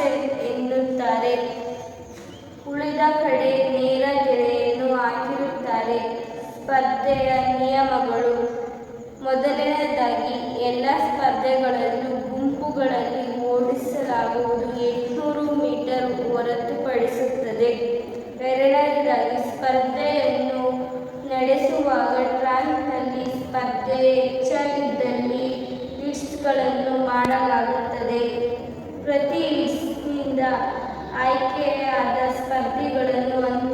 ಎನ್ನುತ್ತಾರೆ. ಉಳಿದ ಕಡೆ ನೇರ ಗೆರೆಯನ್ನು ಹಾಕಿರುತ್ತಾರೆ. ಸ್ಪರ್ಧೆಯ ನಿಯಮಗಳು. ಮೊದಲನೇದಾಗಿ ಎಲ್ಲ ಸ್ಪರ್ಧೆಗಳನ್ನು आय्के स्पर्धी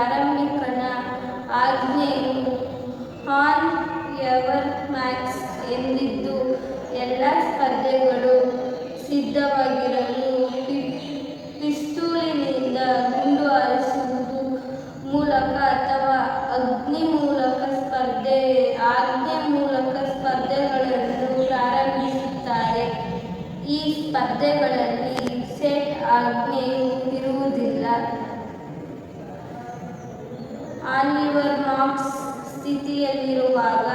ಪ್ರಾರಂಭಿಕನ ಆಜ್ಞೆಯು ಹಾನ್ ಎವರ್ ಮ್ಯಾಕ್ಸ್ ಎಂದಿದ್ದು ಎಲ್ಲ ಸ್ಪರ್ಧೆಗಳು ಸಿದ್ಧವಾಗಿರಲು ಪಿಸ್ತೂಲಿನಿಂದ ಗುಂಡು ಹಾರಿಸುವುದು ಮೂಲಕ ಅಥವಾ ಅಗ್ನಿ ಮೂಲಕ ಸ್ಪರ್ಧೆ, ಆಜ್ಞೆ ಮೂಲಕ ಸ್ಪರ್ಧೆಗಳನ್ನು ಪ್ರಾರಂಭಿಸುತ್ತಾರೆ. ಈ ಸ್ಪರ್ಧೆಗಳಲ್ಲಿ ಸ್ಥಿತಿಯಲ್ಲಿರುವಾಗ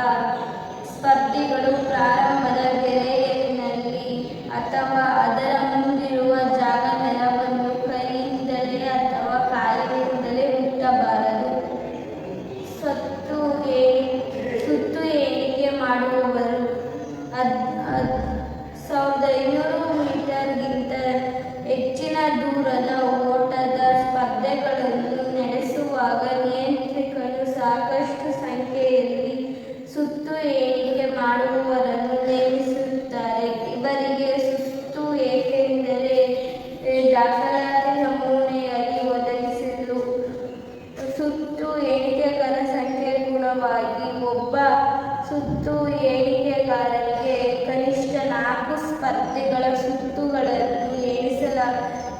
ಮತ್ತು ಎಣಿಕೆಗಾರರಿಗೆ ಕನಿಷ್ಠ ನಾಲ್ಕು ಸ್ಪರ್ಧೆಗಳ ಸುತ್ತುಗಳನ್ನು ಎಣಿಸಲ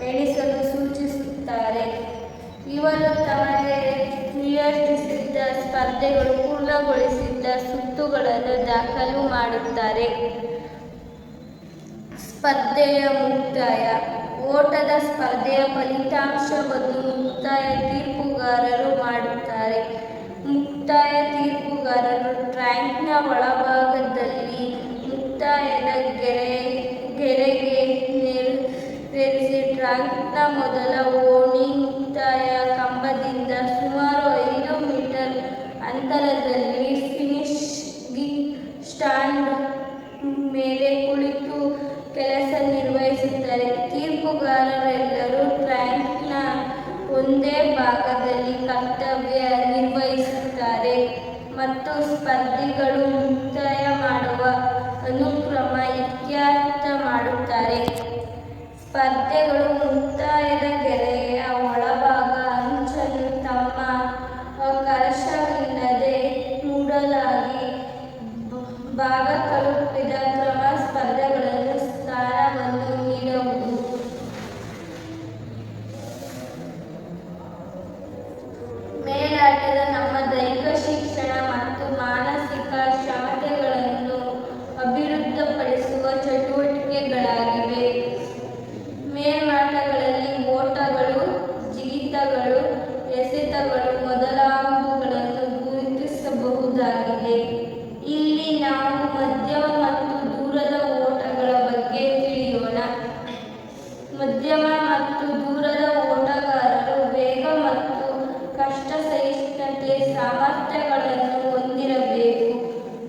ಎಣಿಸಲು ಸೂಚಿಸುತ್ತಾರೆ. ಇವರು ತಮಗೆ ನಿಯೋಜಿಸಿದ್ದ ಸ್ಪರ್ಧೆಗಳು ಪೂರ್ಣಗೊಳಿಸಿದ್ದ ಸುತ್ತುಗಳನ್ನು ದಾಖಲು ಮಾಡುತ್ತಾರೆ. ಸ್ಪರ್ಧೆಯ ಮುಕ್ತಾಯ. ಓಟದ ಸ್ಪರ್ಧೆಯ ಫಲಿತಾಂಶವನ್ನು ಮುಕ್ತಾಯ ತೀರ್ಪುಗಾರರು ಮಾಡುತ್ತಾರೆ. ಮುಕ್ತಾಯ ತೀರ್ಪುಗಾರರು ಟ್ರ್ಯಾಂಕ್ನ ಒಳಭಾಗದಲ್ಲಿ ಮುಕ್ತಾಯದ ಗೆರೆ ಗೆರೆಗೆ ನೆರವೇರಿಸಿ ಟ್ರ್ಯಾಂಕ್ನ ಮೊದಲ ಓಣಿ ಮುಕ್ತಾಯ ಕಂಬದಿಂದ ಸುಮಾರು ಐದು ಮೀಟರ್ ಅಂತರದಲ್ಲಿ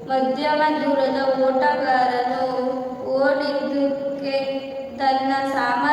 ಮಧ್ಯಮ ದೂರದ ಓಟಗಾರನು ಓಡಿದ್ದಕ್ಕೆ ತನ್ನ ಸಾಮ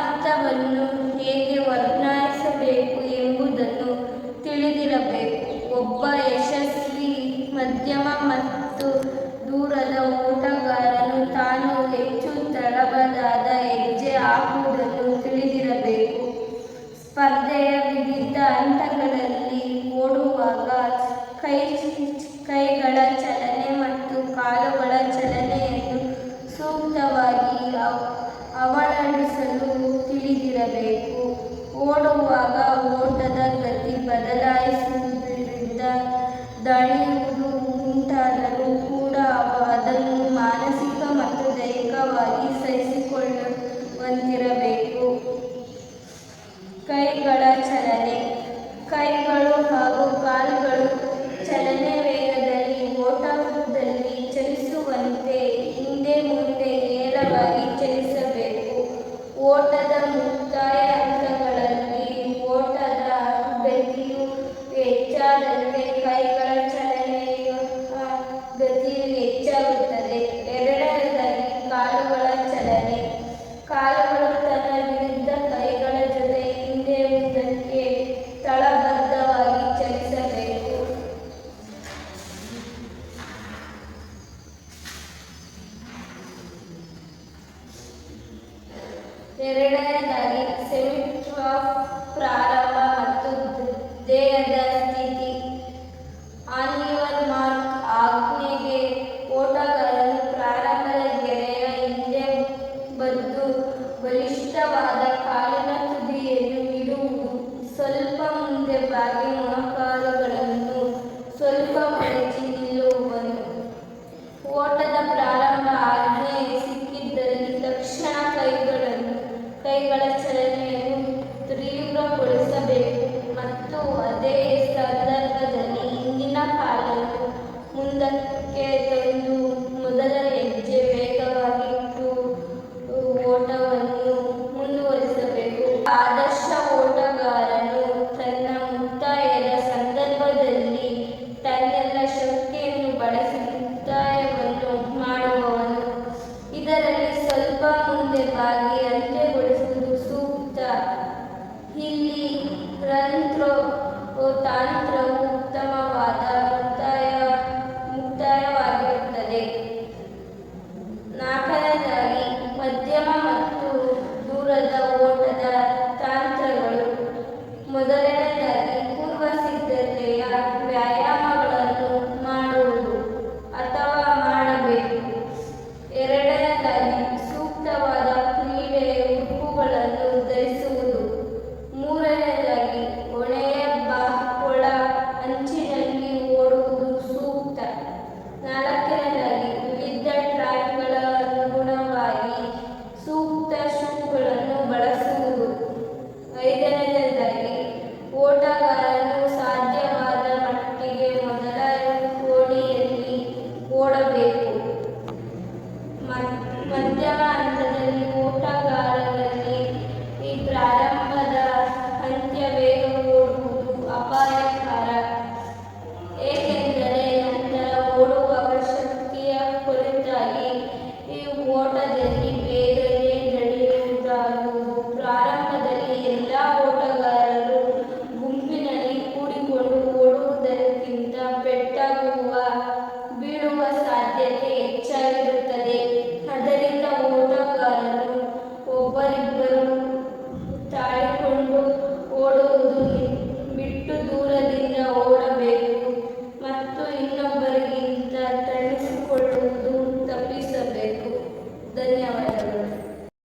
तारित्र